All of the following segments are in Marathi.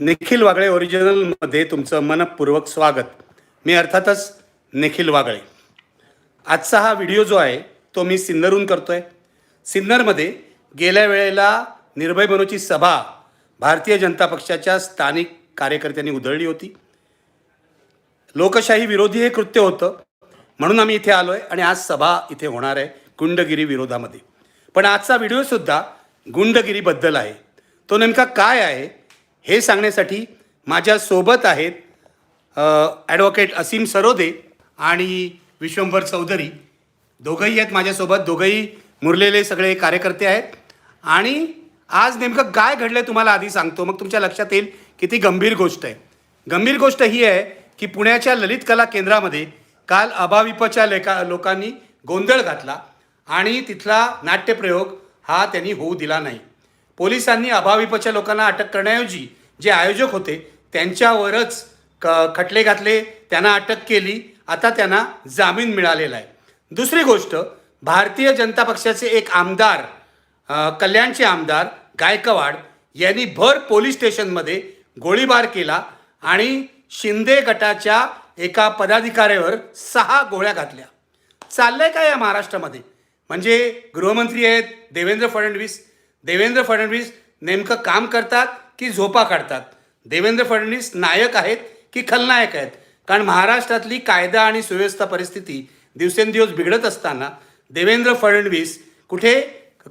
निखिल वागळे ओरिजिनलमध्ये तुमचं मनपूर्वक स्वागत. मी अर्थातच निखिल वागळे. आजचा हा व्हिडिओ जो आहे तो मी सिन्नरहून करतो आहे सिन्नरमध्ये गेल्या वेळेला निर्भय बनोची सभा भारतीय जनता पक्षाच्या स्थानिक कार्यकर्त्यांनी उधळली होती. लोकशाही विरोधी हे कृत्य होतं म्हणून आम्ही इथे आलो आहे आणि आज सभा इथे होणार आहे गुंडगिरी विरोधामध्ये. पण आजचा व्हिडिओसुद्धा गुंडगिरीबद्दल आहे. तो नेमका काय आहे हे सांगण्यासाठी माझ्यासोबत आहेत ॲडव्होकेट असीम सरोदे आणि विश्वंभर चौधरी. दोघंही आहेत माझ्यासोबत दोघंही मुरलेले सगळे कार्यकर्ते आहेत. आणि आज नेमकं काय घडलं तुम्हाला आधी सांगतो. मग तुमच्या लक्षात येईल की ती गंभीर गोष्ट आहे. गंभीर गोष्ट ही आहे की पुण्याच्या ललित कला केंद्रामध्ये काल अभाविपच्या लेखा लोकांनी गोंधळ घातला आणि तिथला नाट्यप्रयोग हा त्यांनी होऊ दिला नाही. पोलिसांनी अभाविपच्या लोकांना अटक करण्याऐवजी जे आयोजक होते त्यांच्यावरच क खटले घातले त्यांना अटक केली आता त्यांना जामीन मिळालेला आहे. दुसरी गोष्ट भारतीय जनता पक्षाचे एक आमदार कल्याणचे आमदार गायकवाड यांनी भर पोलीस स्टेशनमध्ये गोळीबार केला आणि शिंदे गटाच्या एका पदाधिकाऱ्यावर सहा गोळ्या घातल्या. चाललंय काय या महाराष्ट्रामध्ये? म्हणजे गृहमंत्री आहेत देवेंद्र फडणवीस. देवेंद्र फडणवीस नेमकं काम करतात की झोपा काढतात. देवेंद्र फडणवीस नायक आहेत की खलनायक आहेत? कारण महाराष्ट्रातली कायदा आणि सुव्यवस्था परिस्थिती दिवसेंदिवस बिघडत असताना देवेंद्र फडणवीस कुठे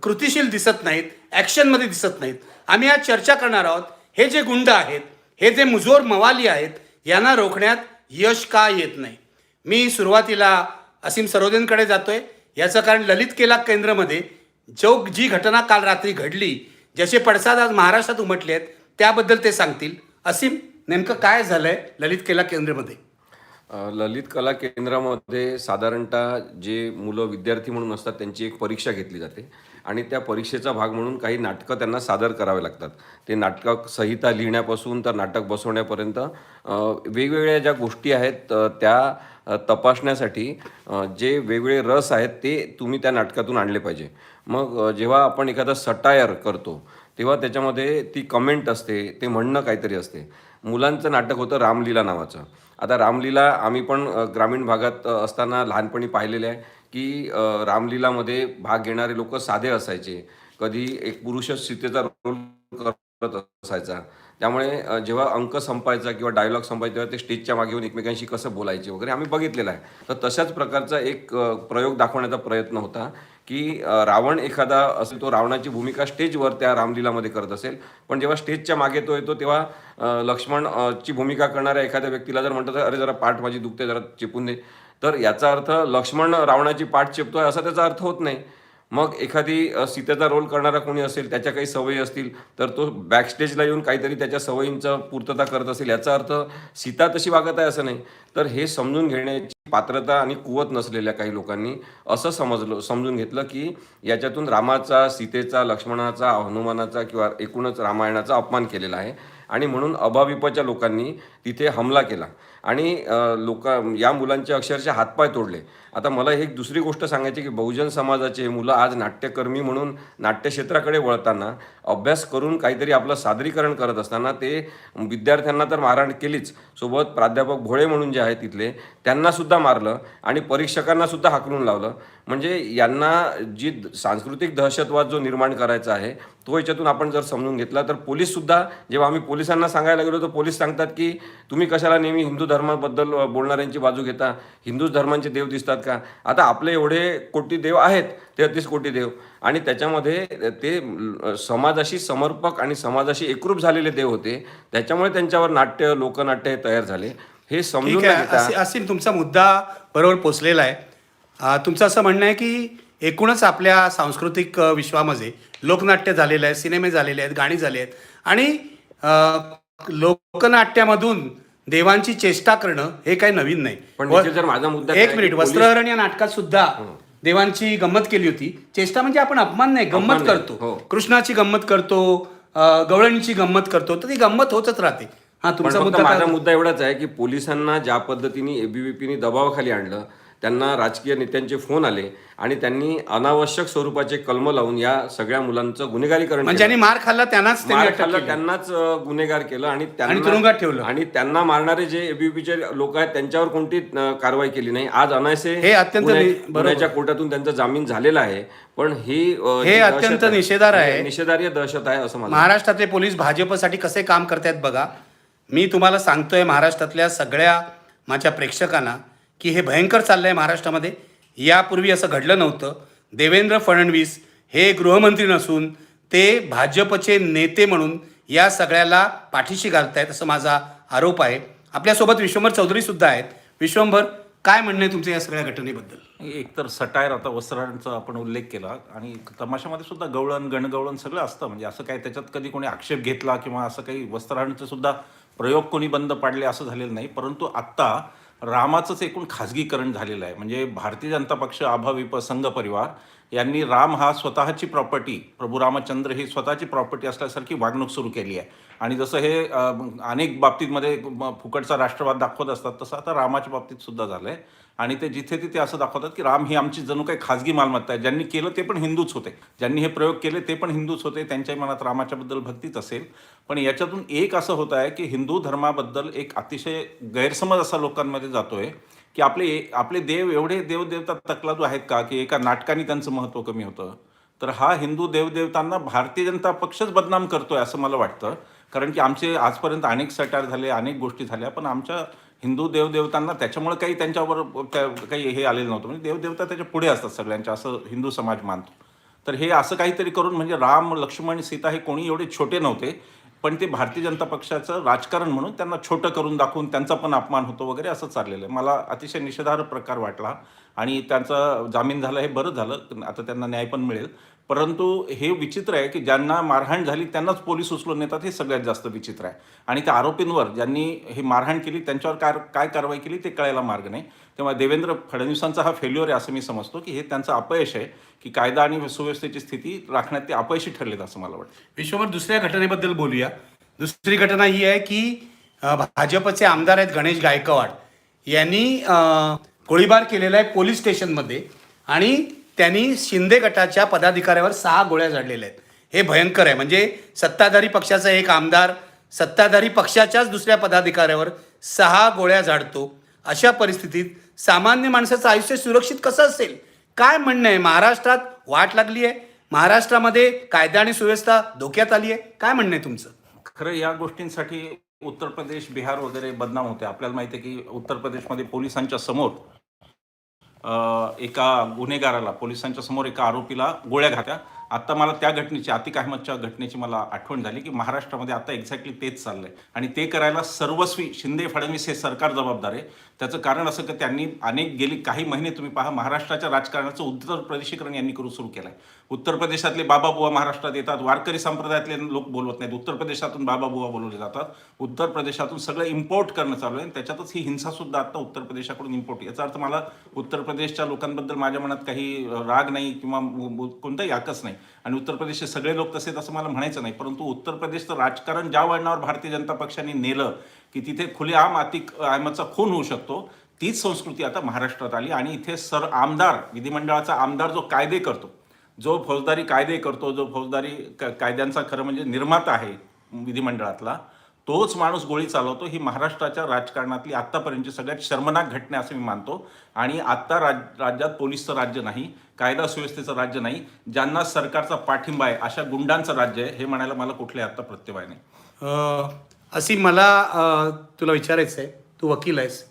कृतिशील दिसत नाहीत ॲक्शनमध्ये दिसत नाहीत. आम्ही आज चर्चा करणार आहोत हे जे गुंड आहेत हे जे मुजोर मवाली आहेत यांना रोखण्यात यश का येत नाही? मी सुरुवातीला असीम सरोदेंकडे जातोय. याचं कारण ललित केला केंद्रमध्ये जो जी घटना काल रात्री घडली ज्याचे पडसाद आज महाराष्ट्रात उमटले आहेत त्याबद्दल ते सांगतील. असीम नेमकं काय झालंय ललित कला केंद्रमध्ये? ललित कला केंद्रामध्ये साधारणतः जे मुलं विद्यार्थी म्हणून असतात त्यांची एक परीक्षा घेतली जाते. आणि त्या परीक्षेचा भाग म्हणून काही नाटकं त्यांना सादर करावे लागतात. ते नाटक संहिता लिहिण्यापासून तर नाटक बसवण्यापर्यंत वेगवेगळ्या ज्या गोष्टी आहेत त्या तपासण्यासाठी जे वेगवेगळे रस आहेत ते तुम्ही त्या नाटकातून आणले पाहिजे. मग जेव्हा आपण एखादा सटायर करतो तेव्हा त्याच्यामध्ये ती कमेंट असते ते म्हणणं काहीतरी असते. मुलांचं नाटक होतं रामलीला नावाचं. आता रामलीला आम्ही पण ग्रामीण भागात असताना लहानपणी पाहिलेलं आहे की रामलीलामध्ये भाग घेणारे लोक साधे असायचे. कधी एक पुरुषच सीतेचा रोल करत असायचा. त्यामुळे जेव्हा अंक संपायचा किंवा डायलॉग संपायचा तेव्हा ते स्टेजच्या मागे येऊन एकमेकांशी कसं बोलायचे वगैरे आम्ही बघितलेलं आहे. तर तशाच प्रकारचा एक प्रयोग दाखवण्याचा प्रयत्न होता. की रावण एखादा असेल तो रावणाची भूमिका स्टेजवर त्या रामलीलामध्ये करत असेल. पण जेव्हा स्टेजच्या मागे तो येतो तेव्हा लक्ष्मण ची भूमिका करणाऱ्या एखाद्या व्यक्तीला जर म्हणतात अरे जरा पाठ माझी दुखते जरा चिपून दे. तर याचा अर्थ लक्ष्मण रावणाची पाठ चिपतोय असा त्याचा अर्थ होत नाही. मग एखादी सीतेचा रोल करणारा कोणी असेल त्याच्या काही सवयी असतील तर तो बॅकस्टेजला येऊन काहीतरी त्याच्या सवयींचं पूर्तता करत असेल. याचा अर्थ सीता तशी वागत आहे असं नाही. तर हे समजून घेण्याची पात्रता आणि कुवत नसलेल्या काही लोकांनी असं समजलं समजून घेतलं की याच्यातून रामाचा सीतेचा लक्ष्मणाचा हनुमानाचा किंवा एकूणच रामायणाचा अपमान केलेला आहे. आणि म्हणून अभाविपच्या लोकांनी तिथे हमला केला. आणि लोक या मुलांचे अक्षरशः हातपाय तोडले. आता मला एक दुसरी गोष्ट सांगायची की बहुजन समाजाचे हे मुलं आज नाट्यकर्मी म्हणून नाट्यक्षेत्राकडे वळताना अभ्यास करून काहीतरी आपलं सादरीकरण करत असताना ते विद्यार्थ्यांना तर मारहाण केलीच. सोबत प्राध्यापक भोळे म्हणून जे आहेत तिथले त्यांनासुद्धा मारलं आणि परीक्षकांनासुद्धा हाकलून लावलं. म्हणजे यांना जी सांस्कृतिक दहशतवाद जो निर्माण करायचा आहे तो याच्यातून आपण जर समजून घेतला तर पोलीस सुद्धा जेव्हा आम्ही पोलिसांना सांगायला गेलो तर पोलीस सांगतात की तुम्ही कशाला नेहमी हिंदू धर्माबद्दल बोलणाऱ्यांची बाजू घेता? हिंदू धर्मांचे देव दिसतात का? आता आपले एवढे कोटी देव आहेत तेहतीस कोटी देव. आणि त्याच्यामध्ये ते समाजाशी समर्पक आणि समाजाशी एकरूप झालेले देव होते. त्याच्यामुळे त्यांच्यावर नाट्य लोकनाट्य तयार झाले. हे समजून ठीक न आहे घेता असी- असीम तुमचा मुद्दा बरोबर पोचलेला आहे. तुमचं असं म्हणणं आहे की एकूणच आपल्या सांस्कृतिक विश्वामध्ये लोकनाट्य झालेलं आहे सिनेमे झालेले आहेत गाणी झाली आहेत. आणि लोकनाट्यामधून देवांची चेष्टा करणं हे काही नवीन नाही. पण माझा मुद्दा एक मिनिट वस्त्रहरण या नाटकात सुद्धा देवांची गंमत केली होती. चेष्टा म्हणजे आपण अपमान नाही गंमत करतो. हो. कृष्णाची गंमत करतो गवळणीची गंमत करतो तर ती गंमत होतच राहते. हा तुमचा मुद्दा माझा मुद्दा एवढाच आहे की पोलिसांना ज्या पद्धतीने एबीव्हीपीने दबावाखाली आणलं त्यांना राजकीय नेत्यांचे फोन आले आणि त्यांनी अनावश्यक स्वरूपाचे कलम लावून या सगळ्या मुलांचं गुन्हेगारीकरण म्हणजे मार खाल्ला त्यांनाच त्यांनी मार खाल्ला. त्यांनाच गुन्हेगार केलं आणि आणि तुरुंगात ठेवलं. आणि त्यांना मारणारे जे एबीपीचे लोक आहेत त्यांच्यावर कोणती कारवाई केली नाही आज अनायसे हे अत्यंत. पुण्याच्या कोर्टातून त्यांचा जामीन झालेला आहे पण ही हे अत्यंत आहे, निषेधार्ह आहे. निषेधार्ह दहशत आहे असं मला महाराष्ट्रातले पोलीस भाजपसाठी कसे काम करतायत बघा मी तुम्हाला सांगतोय महाराष्ट्रातल्या सगळ्या माझ्या प्रेक्षकांना की हे भयंकर चाललं आहे महाराष्ट्रामध्ये. यापूर्वी असं घडलं नव्हतं. देवेंद्र फडणवीस हे गृहमंत्री नसून ते भाजपचे नेते म्हणून या सगळ्याला पाठीशी घालतायत असं माझा आरोप आहे. आपल्यासोबत विश्वंभर चौधरीसुद्धा आहेत. विश्वंभर काय म्हणणं आहे तुमचं या सगळ्या घटनेबद्दल? एकतर सटायर आता वस्त्रांचा आपण उल्लेख केला आणि तमाशामध्ये सुद्धा गवळण गणगवळण सगळं असतं. म्हणजे असं काही त्याच्यात कधी कोणी आक्षेप घेतला किंवा असं काही वस्त्रांचे सुद्धा प्रयोग कोणी बंद पाडले असं झालेलं नाही. परंतु आत्ता रामाचंच एकूण खाजगीकरण झालेलं आहे. म्हणजे भारतीय जनता पक्ष आभाविप संघ परिवार यांनी राम हा स्वतःची प्रॉपर्टी प्रभू रामचंद्र ही स्वतःची प्रॉपर्टी असल्यासारखी वागणूक सुरू केली आहे. आणि जसं हे अनेक बाबतीतमध्ये फुकटचा राष्ट्रवाद दाखवत असतात तसं आता रामाच्या बाबतीत सुद्धा झालंय. आणि ते जिथे तिथे असं दाखवतात की राम ही आमची जणू काही खाजगी मालमत्ता आहे. ज्यांनी केलं ते पण हिंदूच होते. ज्यांनी हे प्रयोग केले ते पण हिंदूच होते. त्यांच्याही मनात रामाच्याबद्दल भक्तीच असेल. पण याच्यातून एक असं होत आहे की हिंदू धर्माबद्दल एक अतिशय गैरसमज असा लोकांमध्ये जातोय. की आपले आपले देव एवढे देवदेवता तकलादू आहेत का की एका नाटकाने त्यांचं महत्त्व कमी होतं? तर हा हिंदू देवदेवतांना भारतीय जनता पक्षच बदनाम करतोय असं मला वाटतं. कारण की आमचे आजपर्यंत अनेक सटार झाले अनेक गोष्टी झाल्या पण आमच्या हिंदू देवदेवतांना त्याच्यामुळे काही त्यांच्यावर काही हे आलेलं नव्हतं. म्हणजे देवदेवता त्याच्या पुढे असतात सगळ्यांच्या असं हिंदू समाज मानतो. तर हे असं काहीतरी करून म्हणजे राम लक्ष्मण सीता हे कोणी एवढे छोटे नव्हते. पण ते भारतीय जनता पक्षाचं राजकारण म्हणून त्यांना छोटं करून दाखवून त्यांचा पण अपमान होतो वगैरे असं चाललेलं आहे. मला अतिशय निषेधार्ह प्रकार वाटला. आणि त्यांचा जामीन झाला हे बरं झालं आता त्यांना न्याय पण मिळेल. परंतु हे विचित्र आहे की ज्यांना मारहाण झाली त्यांनाच पोलीस उचलून नेतात हे सगळ्यात जास्त विचित्र आहे. आणि त्या आरोपींवर ज्यांनी हे मारहाण केली त्यांच्यावर काय काय कारवाई केली ते कळायला मार्ग नाही. तेव्हा देवेंद्र फडणवीसांचा हा फेल्युअर आहे असं मी समजतो की हे त्यांचं अपयश आहे की कायदा आणि सुव्यवस्थेची स्थिती राखण्यात ते अपयशी ठरलेत असं मला वाटतं. विश्वभर दुसऱ्या घटनेबद्दल बोलूया. दुसरी घटना ही आहे की भाजपचे आमदार आहेत गणेश गायकवाड. यांनी गोळीबार केलेला आहे पोलीस स्टेशनमध्ये आणि त्यांनी शिंदे गटाच्या पदाधिकाऱ्यावर सहा गोळ्या झाडलेल्या आहेत. हे भयंकर आहे. म्हणजे सत्ताधारी पक्षाचा एक आमदार सत्ताधारी पक्षाच्याच दुसऱ्या पदाधिकाऱ्यावर सहा गोळ्या झाडतो. अशा परिस्थितीत सामान्य माणसाचं आयुष्य सुरक्षित कसं असेल? काय म्हणणं आहे? महाराष्ट्रात वाट लागली आहे? महाराष्ट्रामध्ये कायदा आणि सुव्यवस्था धोक्यात आली आहे? काय म्हणणं आहे तुमचं? खरं या गोष्टींसाठी उत्तर प्रदेश बिहार वगैरे बदनाम होते. आपल्याला माहिती आहे की उत्तर प्रदेशमध्ये पोलिसांच्या समोर एका गुन्हेगाराला पोलिसांच्या समोर एका आरोपीला गोळ्या घातल्या. आता मला त्या घटनेची आतिक अहमदच्या घटनेची मला आठवण झाली की महाराष्ट्रामध्ये आता एक्झॅक्टली तेच चाललं आहे आणि ते करायला सर्वस्वी शिंदे फडणवीस हे सरकार जबाबदार आहे. त्याचं कारण असं की त्यांनी अनेक गेली काही महिने तुम्ही पहा महाराष्ट्राच्या राजकारणाचं उत्तर प्रदेशीकरण यांनी करू सुरू केलं आहे उत्तर प्रदेशातले बाबा बुवा महाराष्ट्रात येतात वारकरी संप्रदायातले लोक बोलवत नाहीत. उत्तर प्रदेशातून बाबा बुवा बोलवले जातात. उत्तर प्रदेशातून सगळं इम्पोर्ट करणं चालू आहे आणि त्याच्यातच ही हिंसासुद्धा आत्ता आता उत्तर प्रदेशाकडून इम्पोर्ट याचा अर्थ मला उत्तर प्रदेशच्या लोकांबद्दल माझ्या मनात काही राग नाही किंवा कोणताही आकस नाही. आणि उत्तर प्रदेशचे सगळे लोक तसेच असं मला म्हणायचं नाही परंतु उत्तर प्रदेशचं राजकारण ज्या वळणावर भारतीय जनता पक्षाने नेलं की तिथे खुलेआम आतिक आयमाचा खून होऊ शकतो तीच संस्कृती आता महाराष्ट्रात आली. आणि इथे सर आमदार विधिमंडळाचा आमदार जो कायदे करतो जो फौजदारी कायदे करतो जो फौजदारी कायद्यांचा खरं म्हणजे निर्माता आहे विधिमंडळातला तोच माणूस गोळी चालवतो. ही महाराष्ट्राच्या राजकारणातली आत्तापर्यंतची सगळ्यात शर्मनाक घटना असं मी मानतो. आणि आत्ता राज राज्यात पोलीसचं राज्य नाही कायदा सुव्यवस्थेचं राज्य नाही ज्यांना सरकारचा पाठिंबा आहे अशा गुंडांचं राज्य आहे हे म्हणायला मला कुठले आत्ता प्रत्यवाय नाही. अशी असी मला तुला विचारायचं आहे तू वकील आहेस.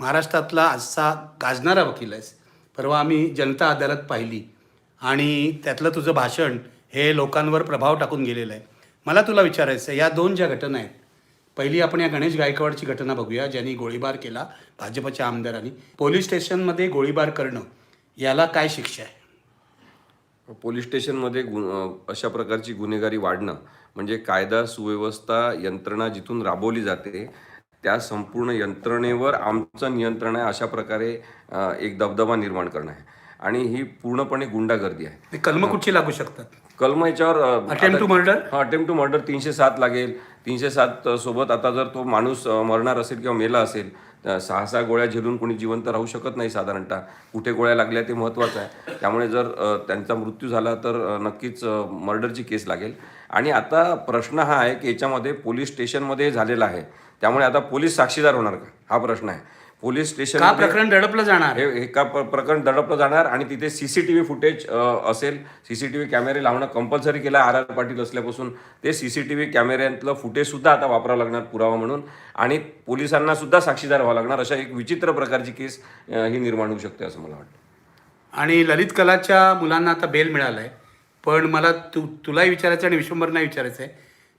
महाराष्ट्रातला आजचा गाजणारा वकील आहेस. परवा आम्ही जनता अदालत पाहिली. आणि त्यातलं तुझं भाषण हे लोकांवर प्रभाव टाकून गेलेलं आहे. मला तुला विचारायचं आहे या दोन ज्या घटना आहेत पहिली आपण या गणेश गायकवाडची घटना बघूया ज्यांनी गोळीबार केला भाजपच्या आमदारांनी. पोलीस स्टेशनमध्ये गोळीबार करणं याला काय शिक्षा आहे? पोलीस स्टेशनमध्ये गु अशा प्रकारची गुन्हेगारी वाढणं म्हणजे कायदा सुव्यवस्था यंत्रणा जिथून राबवली जाते त्या संपूर्ण यंत्रणेवर आमचं नियंत्रण आहे अशा प्रकारे एक दबदबा निर्माण करणं आहे. आणि ही पूर्णपणे गुंडागर्दी आहे. ते कलम कुठची लागू शकतात. कलम याच्यावर अं, Attempt to murder? हा अटेम्प्ट टू मर्डर तीनशे सात लागेल. तीनशे सात सोबत आता जर तो माणूस मरणार असेल किंवा मेला असेल सहा सहा गोळ्या झेलून कोणी जिवंत राहू शकत नाही साधारणतः. कुठे गोळ्या लागल्या ते महत्त्वाचं आहे. त्यामुळे जर त्यांचा मृत्यू झाला तर नक्कीच मर्डरची केस लागेल. आणि आता प्रश्न हा आहे की याच्यामध्ये पोलीस स्टेशनमध्ये झालेला आहे. त्यामुळे आता पोलीस साक्षीदार होणार का? हा प्रश्न आहे. पोलीस स्टेशन का प्रकरण दडपलं जाणार? हे हे का प्र- प्रकरण दडपलं जाणार आणि तिथे सीसीटीव्ही फुटेज असेल. सीसीटीव्ही कॅमेरे लावणं कंपल्सरी केलं आर आर पाटील असल्यापासून ते सीसीटीव्ही कॅमेऱ्यातलं फुटेज सुद्धा आता वापरावं लागणार पुरावा म्हणून. आणि पोलिसांना सुद्धा साक्षीदार व्हावं लागणार अशा एक विचित्र प्रकारची केस अ, ही निर्माण होऊ शकते असं मला वाटतं. आणि ललित कलाच्या मुलांना आता बेल मिळालं आहे पण मला तू तुलाही विचारायचं आणि विश्वंभरना विचारायचं आहे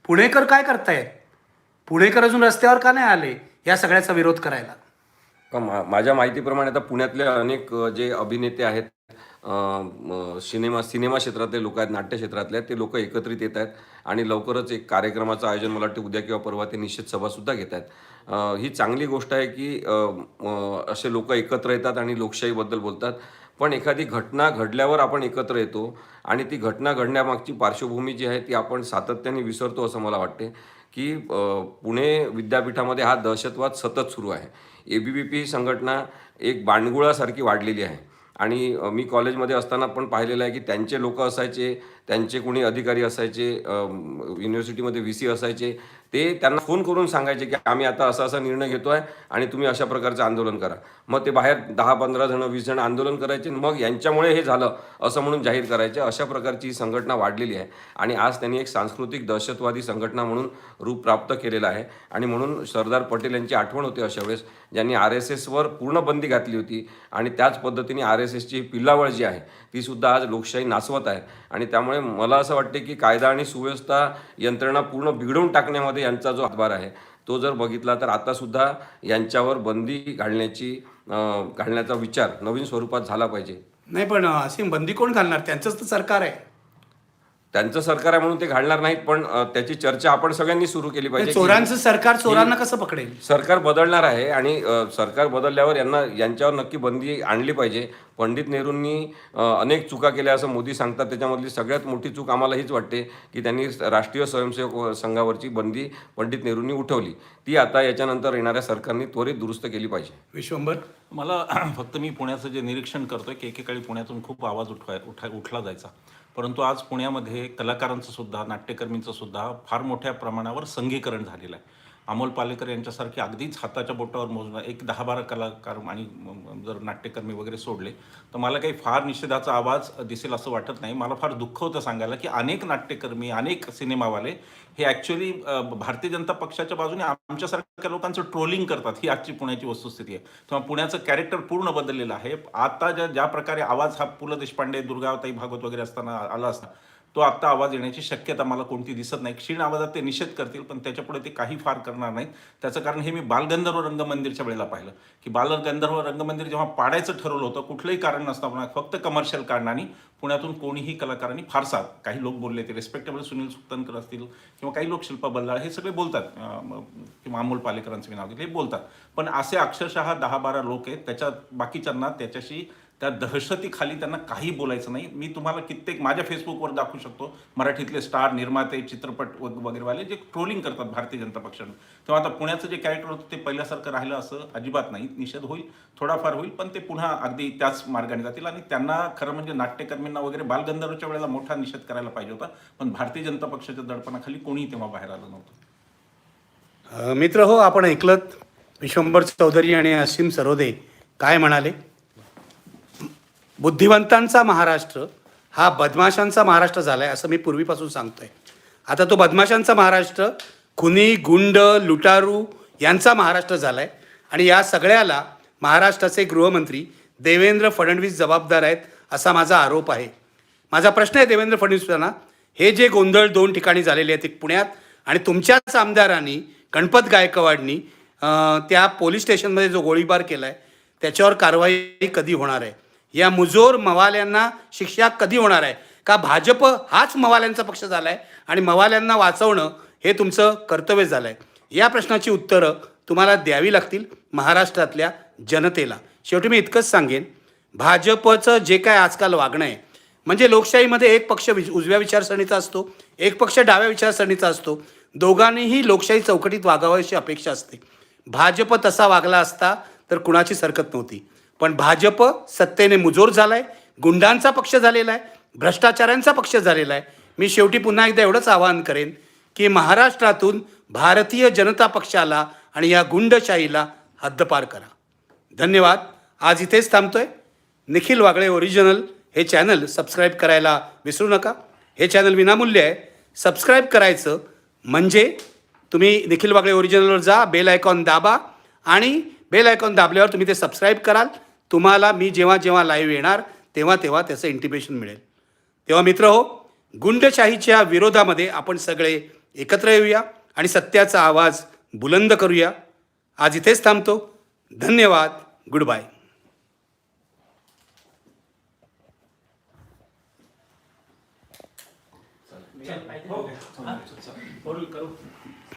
पुणेकर काय करतायत? पुणेकर अजून रस्त्यावर का नाही आले? या सगळ्याचा विरोध करायला. मा माझ्या माहितीप्रमाणे आता पुण्यातले अनेक जे अभिनेते आहेत सिनेमा सिनेमा क्षेत्रातले लोक आहेत नाट्य क्षेत्रातले आहेत ते लोक एकत्रित येत आहेत आणि लवकरच एक कार्यक्रमाचं आयोजन मला वाटतं उद्या किंवा परवा ते निश्चित सभासुद्धा घेत आहेत. ही चांगली गोष्ट आहे की असे लोक एकत्र येतात आणि लोकशाहीबद्दल बोलतात. पण एखादी घटना घडल्यावर आपण एकत्र येतो आणि ती घटना घडण्यामागची पार्श्वभूमी जी आहे ती आपण सातत्याने विसरतो असं मला वाटते. की पुणे विद्यापीठामध्ये हा दहशतवाद सतत सुरू आहे. ए बी बी पी संघटना एक बाणगुळासारखी वाढलेली आहे. आणि मी कॉलेजमध्ये असताना पण पाहिलेलं आहे की त्यांचे लोक असायचे त्यांचे कोणी अधिकारी असायचे युनिव्हर्सिटीमध्ये व्ही सी असायचे ते त्यांना फोन करून सांगायचे की आम्ही आता असा असा निर्णय घेतो आहे आणि तुम्ही अशा प्रकारचं आंदोलन करा. मग ते बाहेर दहा पंधरा जण वीस जण आंदोलन करायचे मग यांच्यामुळे हे झालं असं म्हणून जाहीर करायचे. अशा प्रकारची ही संघटना वाढलेली आहे आणि आज त्यांनी एक सांस्कृतिक दहशतवादी संघटना म्हणून रूप प्राप्त केलेलं आहे आणि म्हणून सरदार पटेल यांची आठवण होते अशा वेळेस ज्यांनी आर एस एसवर पूर्ण बंदी घातली होती आणि त्याच पद्धतीने आर एस एसची पिल्लावळ जी आहे ती सुद्धा आज लोकशाही नाचवत आहे आणि त्यामुळे मला असं वाटते की कायदा आणि सुव्यवस्था यंत्रणा पूर्ण बिघडवून टाकण्यामध्ये यांचा जो हातभार आहे तो जर बघितला तर आतासुद्धा यांच्यावर बंदी घालण्याची घालण्याचा विचार नवीन स्वरूपात झाला पाहिजे. नाही पण अशी बंदी कोण घालणार? त्यांचंच तर सरकार आहे. त्यांचं सरकार आहे म्हणून ते घालणार नाहीत पण त्याची चर्चा आपण सगळ्यांनी सुरू केली पाहिजे की- चोरांचं सरकार चोरांना कसं पकडेल? सरकार बदलणार आहे आणि सरकार बदलल्यावर यांना यांच्यावर नक्की बंदी आणली पाहिजे. पंडित नेहरूंनी अनेक चुका केल्या असं मोदी सांगतात. त्याच्यामधली सगळ्यात मोठी चूक आम्हाला हीच वाटते की त्यांनी राष्ट्रीय स्वयंसेवक संघावरची बंदी पंडित नेहरूंनी उठवली. ती आता याच्यानंतर येणाऱ्या सरकारने त्वरित दुरुस्त केली पाहिजे. विश्वंभर. मला फक्त मी पुण्याचं जे निरीक्षण करतोय की एकेकाळी पुण्यातून खूप आवाज उठवाय उठा उठला जायचा. परंतु आज पुण्यामध्ये कलाकारांचं सुद्धा नाट्यकर्मींचं सुद्धा फार मोठ्या प्रमाणावर संघीकरण झालेलं आहे. अमोल पालेकर यांच्यासारखे अगदीच हाताच्या बोटावर मोजणं एक दहा बारा कलाकार आणि जर नाट्यकर्मी वगैरे सोडले तर मला काही फार निषेधाचा आवाज दिसेल असं वाटत नाही. मला फार दुःख होतं सांगायला की अनेक नाट्यकर्मी अनेक सिनेमावाले हे ॲक्च्युली भारतीय जनता पक्षाच्या बाजूने आमच्यासारख्या लोकांचं ट्रोलिंग करतात. ही आजची पुण्याची वस्तुस्थिती आहे. तेव्हा पुण्याचं कॅरेक्टर पूर्ण बदललेलं आहे. आता ज्या ज्या प्रकारे आवाज हा पु. ल. देशपांडे दुर्गावताई भागवत वगैरे असताना आला असता तो आत्ता आवाज येण्याची शक्यता मला कोणती दिसत नाही. क्षीण आवाजात ते निषेध करतील पण त्याच्यापुढे ते काही फार करणार नाहीत. त्याचं कारण हे मी बालगंधर्व रंगमंदिरच्या वेळेला पाहिलं. की बालगंधर्व रंगमंदिर जेव्हा पाडायचं ठरवलं होतं कुठलंही कारण नसताना फक्त कमर्शियल कारणाने पुण्यातून कोणीही कलाकारांनी फारसा काही लोक बोलले ते रेस्पेक्टेबल सुनील सुक्तनकर असतील किंवा काही लोक शिल्पा बल्लाळ हे सगळे बोलतात. किंवा अमोल पालेकरांचं मी नाव घेतलं हे बोलतात. पण असे अक्षरशः दहा बारा लोक आहेत त्याच्यात बाकीच्यांना त्याच्याशी त्या दहशतीखाली त्यांना काही बोलायचं नाही. मी तुम्हाला कित्येक माझ्या फेसबुकवर दाखवू शकतो. मराठीतले स्टार निर्माते चित्रपट वगैरेवाले जे ट्रोलिंग करतात भारतीय जनता पक्षानं. तेव्हा आता पुण्याचं जे कॅरेक्टर होतं ते पहिल्यासारखं राहिलं असं अजिबात नाही. निषेध होईल थोडाफार होईल पण ते पुन्हा अगदी त्याच मार्गाने जातील आणि त्यांना खरं म्हणजे नाट्यकर्मींना वगैरे बालगंधर्वच्या वेळेला मोठा निषेध करायला पाहिजे होता. पण भारतीय जनता पक्षाच्या दडपणाखाली कोणीही तेव्हा बाहेर आलं नव्हतं. मित्र हो आपण ऐकलत. विश्वंभर चौधरी आणि असीम सरोदे काय म्हणाले? बुद्धिवंतांचा महाराष्ट्र हा बदमाशांचा महाराष्ट्र झाला आहे असं मी पूर्वीपासून सांगतोय. आता तो बदमाशांचा महाराष्ट्र खुनी गुंड लुटारू यांचा महाराष्ट्र झाला आहे आणि या सगळ्याला महाराष्ट्राचे गृहमंत्री देवेंद्र फडणवीस जबाबदार आहेत असा माझा आरोप आहे. माझा प्रश्न आहे देवेंद्र फडणवीसांना हे जे गोंधळ दोन ठिकाणी झालेले आहेत एक पुण्यात आणि तुमच्याच आमदारांनी गणपत गायकवाडनी त्या पोलीस स्टेशनमध्ये जो गोळीबार केला आहे त्याच्यावर कारवाई कधी होणार आहे? या मुजोर मवाल्यांना शिक्षा कधी होणार आहे? का भाजप हाच मवाल्यांचा पक्ष झाला आहे आणि मवाल्यांना वाचवणं हे तुमचं कर्तव्य झालं आहे या प्रश्नाची उत्तरं तुम्हाला द्यावी लागतील महाराष्ट्रातल्या जनतेला. शेवटी मी इतकंच सांगेन भाजपचं जे काय आजकाल वागणं आहे म्हणजे लोकशाहीमध्ये एक पक्ष विच- उजव्या विचारसरणीचा असतो एक पक्ष डाव्या विचारसरणीचा असतो दोघांनीही लोकशाही चौकटीत वागावं अशी अपेक्षा असते. भाजप तसा वागला असता तर कुणाचीच हरकत नव्हती. पण भाजप सत्तेने मुजोर झाला आहे गुंडांचा पक्ष झालेला आहे भ्रष्टाचारांचा पक्ष झालेला आहे. मी शेवटी पुन्हा एकदा एवढंच आवाहन करेन की महाराष्ट्रातून भारतीय जनता पक्षाला आणि या गुंडशाहीला हद्दपार करा. धन्यवाद. आज इथेच थांबतोय. निखिल वागळे ओरिजिनल हे चॅनल सबस्क्राईब करायला विसरू नका. हे चॅनल विनामूल्य आहे. सबस्क्राईब करायचं म्हणजे तुम्ही निखिल वागळे ओरिजिनलवर जा बेल आयकॉन दाबा आणि बेल आयकॉन दाबल्यावर तुम्ही ते सबस्क्राईब कराल. तुम्हाला मी जेव्हा जेव्हा लाईव्ह येणार तेव्हा तेव्हा त्याचं इंटिमेशन मिळेल. तेव्हा मित्र हो गुंडशाहीच्या विरोधामध्ये आपण सगळे एकत्र येऊया आणि सत्याचा आवाज बुलंद करूया. आज इथेच थांबतो. धन्यवाद. Good bye